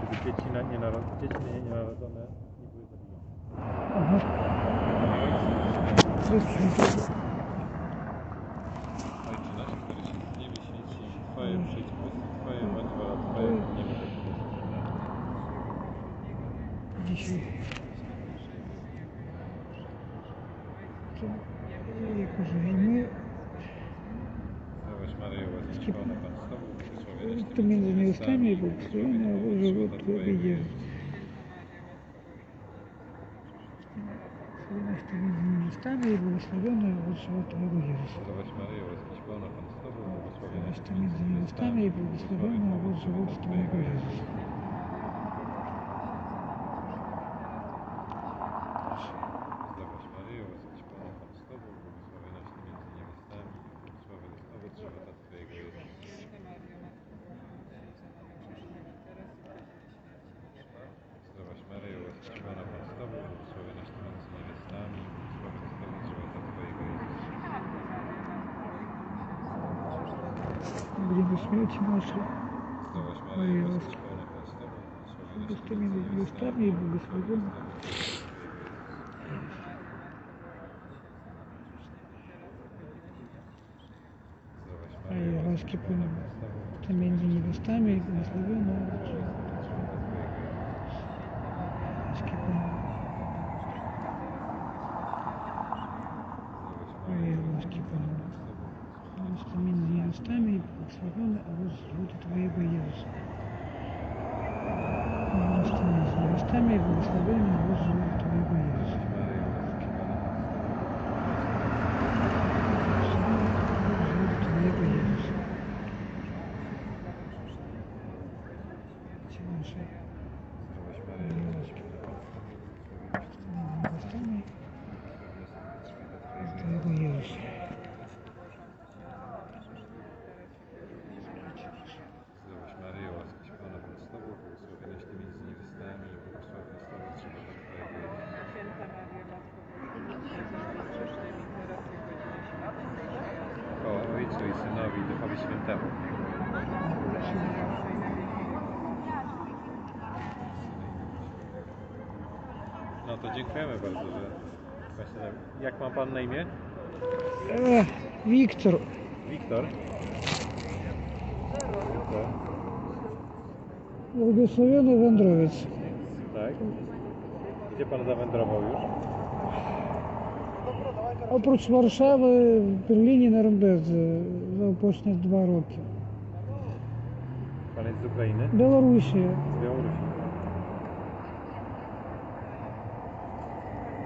Żeby dzieci na, nienarodzone, dzieci nie- nienarodzone nie były zabijane. Aha. Ojczyna się który się z niebie świeci, Twoje przyjdź pusty, Twoje bądź wola Twoja, w niebie tak. Dzisiaj. местами буксированного живут победил. местами благословенного живут победил. Местами благословенного вот победил. Блин, будем смеяться наши. Мои вас. Пустыми местами и благословен. А я вас кипуном. Пустыми невестами и благословен. Твоего Иисуса. Устами и благословением возле Твоего Иисуса. Твоего Иисуса. Все наши. Устами. Synowi i Duchowi Świętemu. No to dziękujemy bardzo, że właśnie tak. Jak ma Pan na imię? Wiktor, Wiktor. Wiktor. błogosławiony wędrowiec. Tak. Gdzie Pan zawędrował już? Oprócz Warszawy w Berlinie na Rumberdze za ostatnie dwa roki. Pan jest z Ukrainy? Białorusi. Z Białorusi.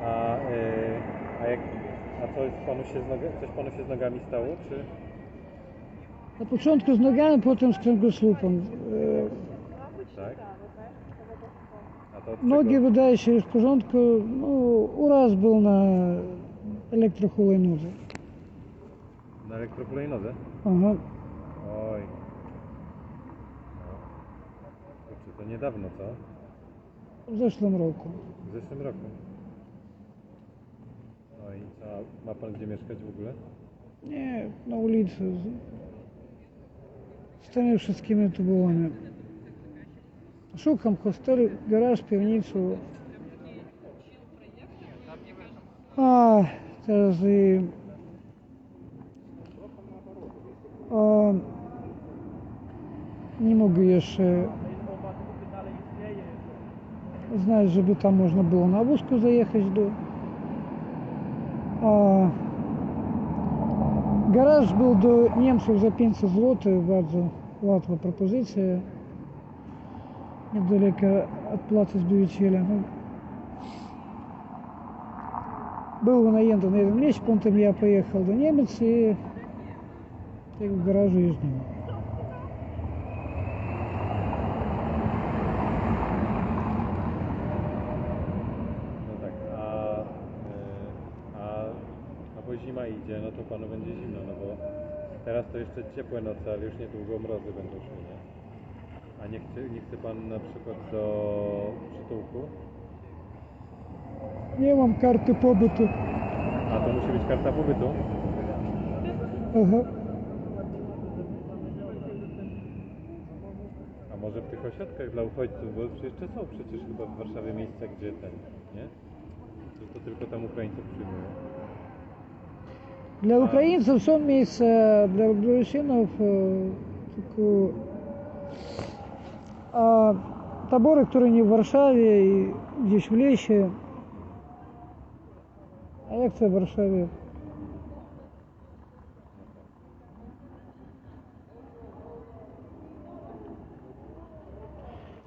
A, e, a, jak, a coś, panu się z coś panu się z nogami stało, czy? Na początku z nogami, potem z kręgosłupem. E, tak? Nogi wydaje się w porządku, no, uraz był na elektrohulajnodze. Na elektrokulejnodze? Aha. Oj. No. Kurczę, to niedawno, co? W zeszłym roku. W zeszłym roku. No i co, ma pan gdzie mieszkać w ogóle? Nie, na ulicy. Z tymi wszystkimi tubułami. Szukam hostelu, garaż, piwnicę. A, teraz i... A, nie mogę jeszcze znać, żeby tam można było na wózku zajechać do... A, Garaż był do Niemców za 500 zł, bardzo łatwa propozycja. Niedaleko od placu Zbawiciela. No. Był najęty na jednym miejscu, potem ja pojechał do Niemiec i tego garażu już nie ma. No tak, e, a bo zima idzie, no to panu będzie zimno, no bo teraz to jeszcze ciepłe noce, ale już niedługo mrozy będą szły, nie? A nie chce, nie chce pan na przykład do przytułku? Nie mam karty pobytu. A to musi być karta pobytu? Aha. A może w tych ośrodkach dla uchodźców, bo jeszcze są przecież chyba w Warszawie miejsca, gdzie ten, nie? Że to tylko tam Ukraińców przyjmują. Dla Ukraińców są miejsca, dla Białorusinów e, tylko a tabory, które nie w Warszawie i gdzieś w lesie nie chcę w Warszawie.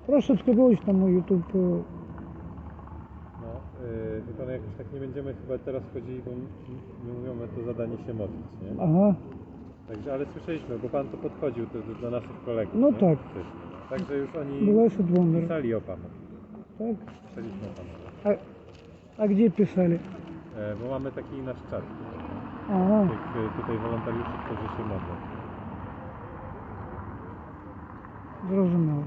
Proszę subskrybować na mój YouTube. No, yy, wie jakoś tak nie będziemy chyba teraz chodzili, bo my mówimy to zadanie się modlić, nie? Aha. Także, ale słyszeliśmy, bo pan to podchodził do, do naszych kolegów. No nie? tak. Także już jeszcze oni pisali o panu. Tak? Pisaliśmy o panu. A, a gdzie pisali? E, bo mamy taki nasz czat Aha. tych e, tutaj wolontariuszy, którzy się modlą. Zrozumiał.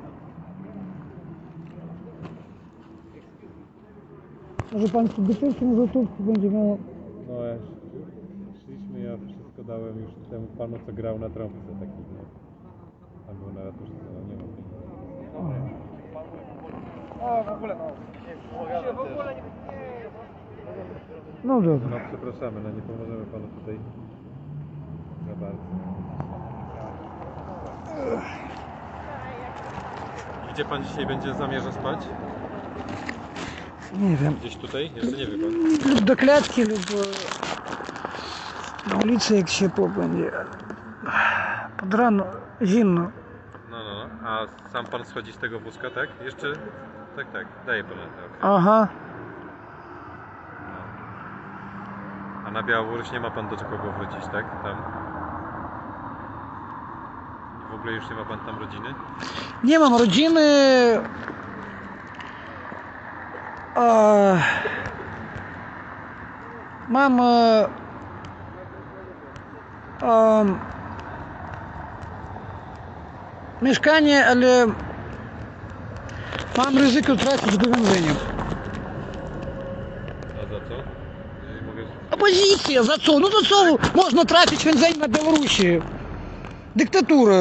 Może pan do pierwszym złotówki będzie miał... No ja szliśmy, ja wszystko dałem już temu panu, co grał na trąbce taki, nie? Albo na ratuszu, no nie mam. O, w ogóle, no. Nie, w ogóle nie... No No przepraszamy, no nie pomożemy panu tutaj za bardzo. Gdzie pan dzisiaj będzie zamierza spać? Nie wiem. Gdzieś tutaj? Jeszcze nie wie. Lub do klatki, lub na ulicy jak ciepło będzie. Pod rano, zimno. No, no, no. A sam pan schodzi z tego wózka, tak? Jeszcze? Tak, tak. Daję pan radę. Aha. Na Białoruś nie ma pan do kogo wrócić, tak? Tam. W ogóle już nie ma pan tam rodziny? Nie mam rodziny. Mam em, mieszkanie, ale mam ryzyko trafić do więzienia. A za co? Jeżeli mogę... Opozycja, za co? No to co można trafić w więzienie na Białorusi? Dyktatura.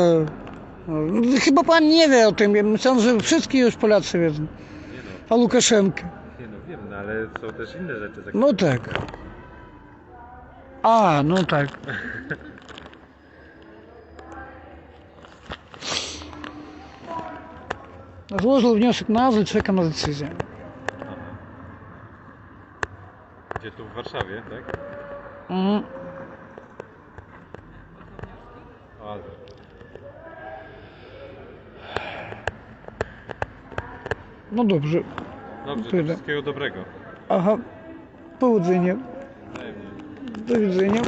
No, Chyba pan nie wie o tym. Ja myślałem, że wszystkie już Polacy wiedzą. Nie A Łukaszenkę. no, nie no wiem, no ale są też inne rzeczy. Za No tak. A, no tak. Złożył wniosek na azyl, czekam na decyzję. Aha. Gdzie tu w Warszawie, tak? O, azyl. No dobrze. Dobrze, Tyle. wszystkiego dobrego. Aha. Powodzenia. Wzajemnie. Do widzenia.